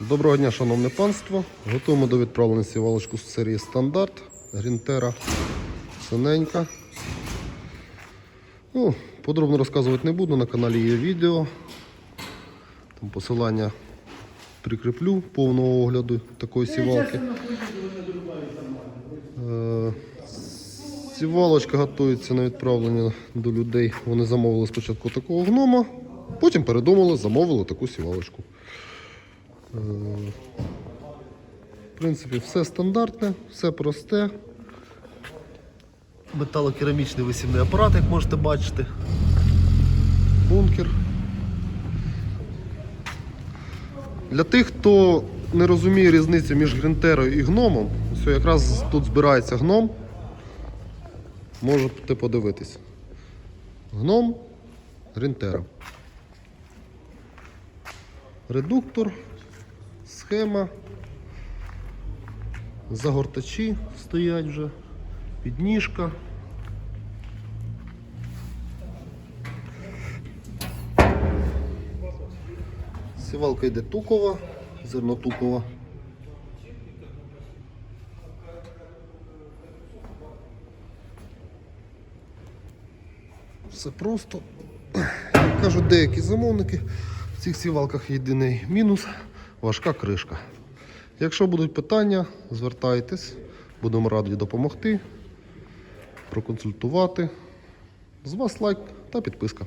Доброго дня, шановне панство. Готуємо до відправлення сівалочку з серії Стандарт. Грінтера синенька. Ну, подробно розказувати не буду, на каналі є відео. Там посилання прикріплю повного огляду такої сівалки. Е, Сівалочка готується на відправлення до людей. Вони замовили спочатку такого гнома, потім передумали, замовили таку сівалочку. В принципі, все стандартне, все просте. Металокерамічний висівний апарат, як можете бачити. Бункер. Для тих, хто не розуміє різницю між грінтерою і гномом, ось якраз тут збирається гном. Можете подивитись. Гном, грінтера. Редуктор, схема. Загортачі стоять вже, підніжка. Сівалка йде тукова, зернотукова. Все просто. Як кажуть деякі замовники, в цих сівалках єдиний мінус важка кришка. Якщо будуть питання, звертайтесь, будемо раді допомогти, проконсультувати. З вас лайк та підписка.